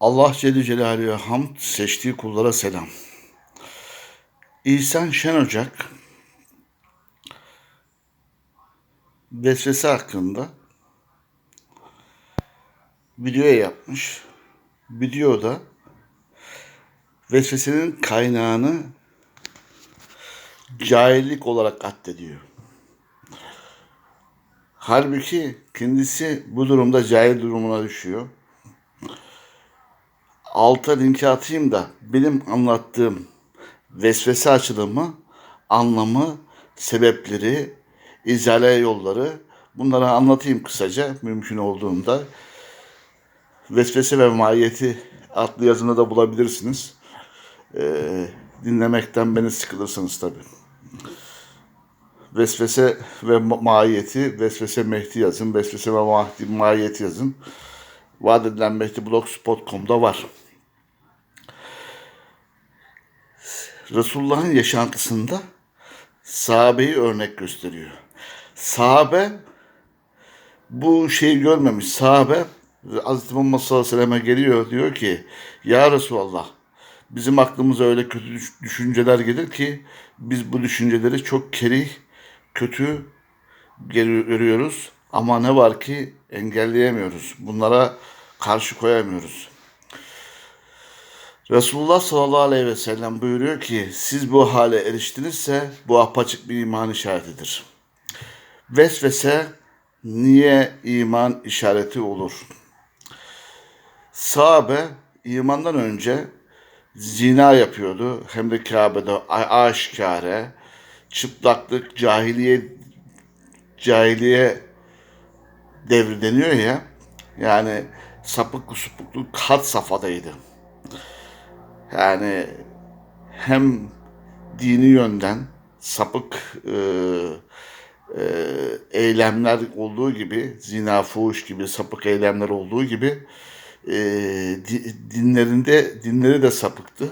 Allah Celle Celaluhu'ya hamd, seçtiği kullara selam. İhsan Şen Ocak vesvese hakkında video yapmış. Videoda vesvesenin kaynağını cahillik olarak addediyor. Halbuki kendisi bu durumda cahil durumuna düşüyor. Alta linki atayım da benim anlattığım vesvese açılımı, anlamı, sebepleri, izale yolları bunları anlatayım kısaca mümkün olduğunda. Vesvese ve mahiyeti adlı yazını da bulabilirsiniz. Ee, dinlemekten beni sıkılırsınız tabii. Vesvese ve ma- mahiyeti, vesvese mehdi yazın, vesvese ve mahdi, mahiyeti yazın. Vaat edilen Mehdi blogspot.com'da var. Resulullah'ın yaşantısında sahabeyi örnek gösteriyor. Sahabe bu şeyi görmemiş. Sahabe Hazreti Muhammed sallallahu aleyhi ve selleme geliyor diyor ki Ya Resulallah bizim aklımıza öyle kötü düş- düşünceler gelir ki biz bu düşünceleri çok kerih, kötü görüyoruz. Ama ne var ki engelleyemiyoruz. Bunlara karşı koyamıyoruz. Resulullah sallallahu aleyhi ve sellem buyuruyor ki siz bu hale eriştinizse bu apaçık bir iman işaretidir. Vesvese niye iman işareti olur? Sahabe imandan önce zina yapıyordu. Hem de Kabe'de aşikare, çıplaklık, cahiliye cahiliye devri deniyor ya. Yani sapık supukluk had safhadaydı. Yani hem dini yönden sapık e, e, eylemler olduğu gibi, zina, fuhuş gibi sapık eylemler olduğu gibi e, di- dinlerinde dinleri de sapıktı.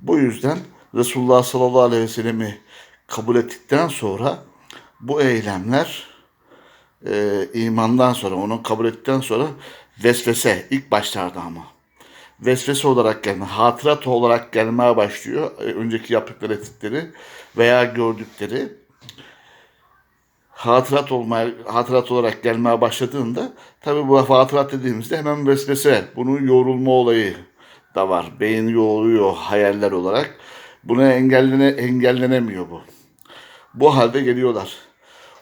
Bu yüzden Resulullah sallallahu aleyhi ve sellemi kabul ettikten sonra bu eylemler e, imandan sonra, onu kabul ettikten sonra vesvese ilk başlarda ama vesvese olarak gelme, hatırat olarak gelmeye başlıyor. E, Önceki yaptıkları ettikleri veya gördükleri hatırat olmaya, hatırat olarak gelmeye başladığında tabii bu hatırat dediğimizde hemen vesvese, bunun yoğrulma olayı da var. Beyin yoğuruyor hayaller olarak. Buna engellene, engellenemiyor bu. Bu halde geliyorlar.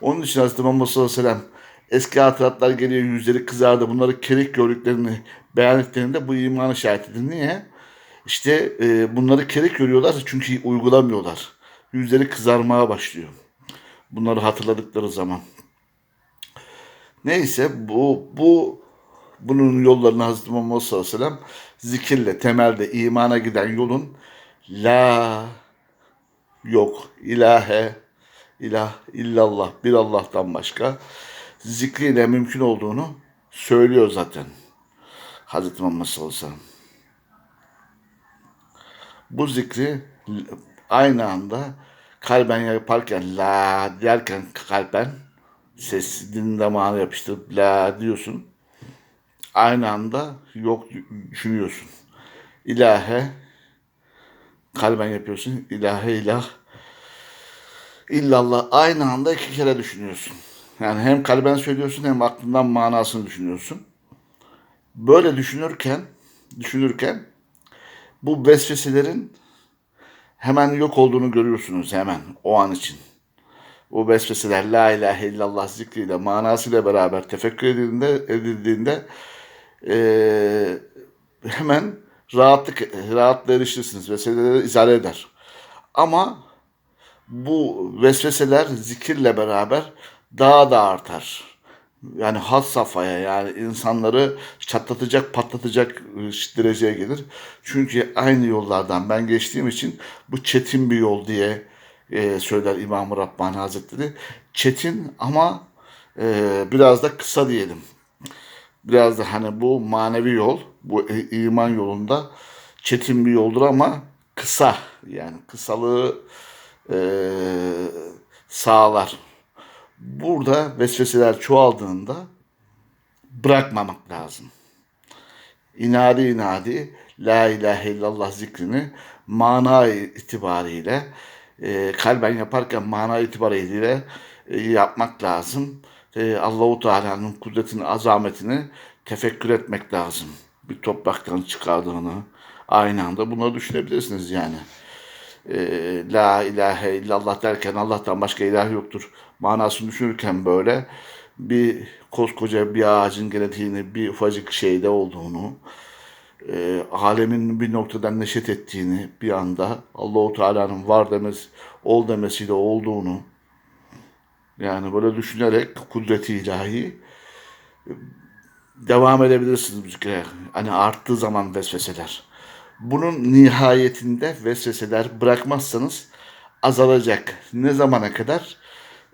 Onun için Hazreti Muhammed sallallahu aleyhi ve sellem eski hatıratlar geliyor yüzleri kızardı. Bunları kerik gördüklerini beyan ettiğinde bu iman işaretidir. Niye? İşte e, bunları kerik görüyorlar çünkü uygulamıyorlar. Yüzleri kızarmaya başlıyor. Bunları hatırladıkları zaman. Neyse bu bu bunun yollarını Hazreti Muhammed sallallahu aleyhi ve sellem zikirle temelde imana giden yolun la yok ilahe ilah illallah bir Allah'tan başka zikriyle mümkün olduğunu söylüyor zaten Hazreti Muhammed sallallahu aleyhi. Bu zikri aynı anda kalben yaparken la derken kalben ses dilin damağına yapıştırıp la diyorsun. Aynı anda yok düşünüyorsun. İlahe kalben yapıyorsun. İlahe ilah illallah aynı anda iki kere düşünüyorsun. Yani hem kalben söylüyorsun hem aklından manasını düşünüyorsun. Böyle düşünürken düşünürken bu vesveselerin hemen yok olduğunu görüyorsunuz hemen o an için. Bu vesveseler la ilahe illallah zikriyle manasıyla beraber tefekkür edildiğinde, edildiğinde eee, hemen rahatlık rahatla erişirsiniz. Vesveseleri izale eder. Ama bu vesveseler zikirle beraber daha da artar. Yani had safhaya yani insanları çatlatacak, patlatacak dereceye gelir. Çünkü aynı yollardan ben geçtiğim için bu çetin bir yol diye e, söyler İmam-ı Rabbani Hazretleri. Çetin ama e, biraz da kısa diyelim. Biraz da hani bu manevi yol, bu e- iman yolunda çetin bir yoldur ama kısa. Yani kısalığı e, sağlar. Burada vesveseler çoğaldığında bırakmamak lazım. inadi inadi La ilahe illallah zikrini mana itibariyle e, kalben yaparken mana itibariyle e, yapmak lazım. E, Allahu Teala'nın kudretini, azametini tefekkür etmek lazım. Bir topraktan çıkardığını aynı anda bunları düşünebilirsiniz yani. E, La ilahe illallah derken Allah'tan başka ilah yoktur manasını düşünürken böyle bir koskoca bir ağacın genetiğini bir ufacık şeyde olduğunu e, alemin bir noktadan neşet ettiğini bir anda Allahu Teala'nın var demesi, ol demesiyle olduğunu yani böyle düşünerek kudreti ilahi devam edebilirsiniz müziklere. Hani arttığı zaman vesveseler. Bunun nihayetinde vesveseler bırakmazsanız azalacak. Ne zamana kadar?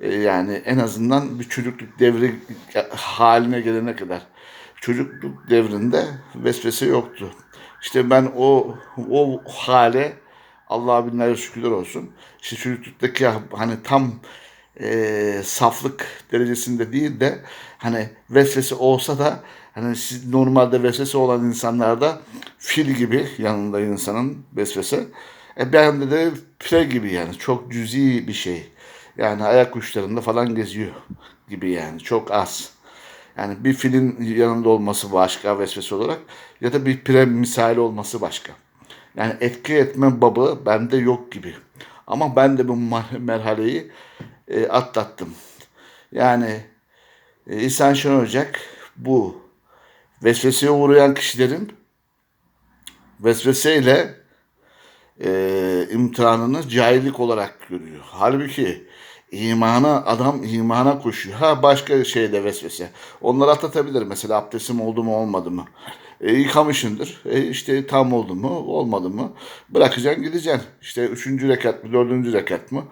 Ee, yani en azından bir çocukluk devri haline gelene kadar. Çocukluk devrinde vesvese yoktu. İşte ben o o hale Allah'a binlerce şükürler olsun. İşte çocukluktaki hani tam e, saflık derecesinde değil de hani vesvese olsa da hani siz normalde vesvese olan insanlarda fil gibi yanında insanın vesvese. E ben de pire gibi yani çok cüzi bir şey. Yani ayak uçlarında falan geziyor gibi yani çok az. Yani bir filin yanında olması başka vesvese olarak ya da bir pire misali olması başka. Yani etki etme babı bende yok gibi. Ama ben de bu merhaleyi e, atlattım. Yani e, İhsan Şen Ocak bu vesveseye uğrayan kişilerin vesveseyle e, imtihanını cahillik olarak görüyor. Halbuki imana adam imana koşuyor. Ha başka şeyde vesvese. Onları atlatabilir. Mesela abdestim oldu mu olmadı mı? E, yıkamışındır. E, işte tam oldu mu olmadı mı? Bırakacaksın gideceksin. İşte üçüncü rekat mı dördüncü rekat mı?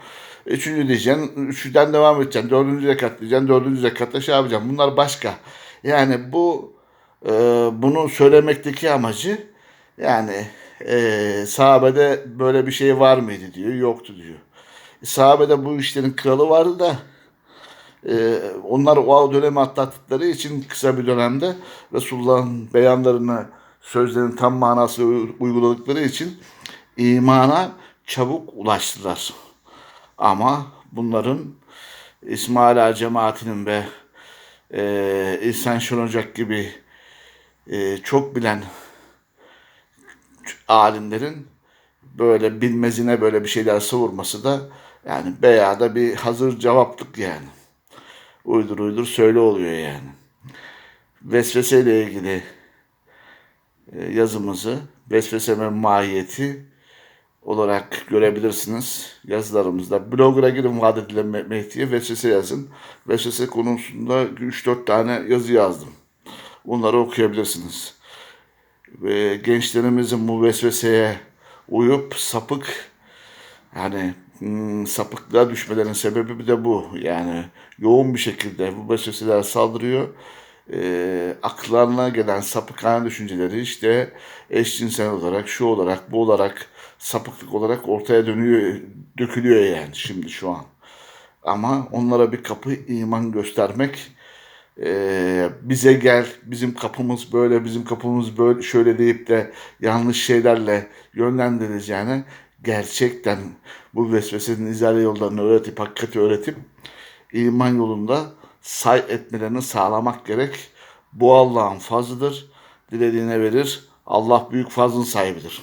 Üçüncü diyeceksin. Üçünden devam edeceksin. Dördüncü rekat diyeceksin. Dördüncü rekatta şey yapacaksın. Bunlar başka. Yani bu e, bunu söylemekteki amacı yani e, sahabede böyle bir şey var mıydı diyor. Yoktu diyor. Sahabede bu işlerin kralı vardı da e, onlar o dönemi atlattıkları için kısa bir dönemde Resulullah'ın beyanlarını, sözlerin tam manası uyguladıkları için imana çabuk ulaştılar. Ama bunların İsmaila cemaatinin ve e, İhsan Şenocak gibi e, çok bilen alimlerin böyle bilmezine böyle bir şeyler savurması da yani veya da bir hazır cevaplık yani. Uydur uydur söyle oluyor yani. Vesvese ile ilgili e, yazımızı vesvese ve mahiyeti olarak görebilirsiniz yazılarımızda. Blogger'a girin vaat edilen Mehdi'ye vesvese yazın. Vesvese konusunda 3-4 tane yazı yazdım. Bunları okuyabilirsiniz. Ve gençlerimizin bu vesveseye uyup sapık yani sapıklığa düşmelerinin sebebi de bu. Yani yoğun bir şekilde bu vesveseler saldırıyor. E, akıllarına gelen sapıkhane düşünceleri işte eşcinsel olarak, şu olarak, bu olarak, sapıklık olarak ortaya dönüyor, dökülüyor yani şimdi şu an. Ama onlara bir kapı iman göstermek e, bize gel, bizim kapımız böyle, bizim kapımız böyle şöyle deyip de yanlış şeylerle yönlendireceğine gerçekten bu vesvesenin izale yollarını öğretip, hakikati öğretip iman yolunda say etmelerini sağlamak gerek. Bu Allah'ın fazlıdır. Dilediğine verir. Allah büyük fazlın sahibidir.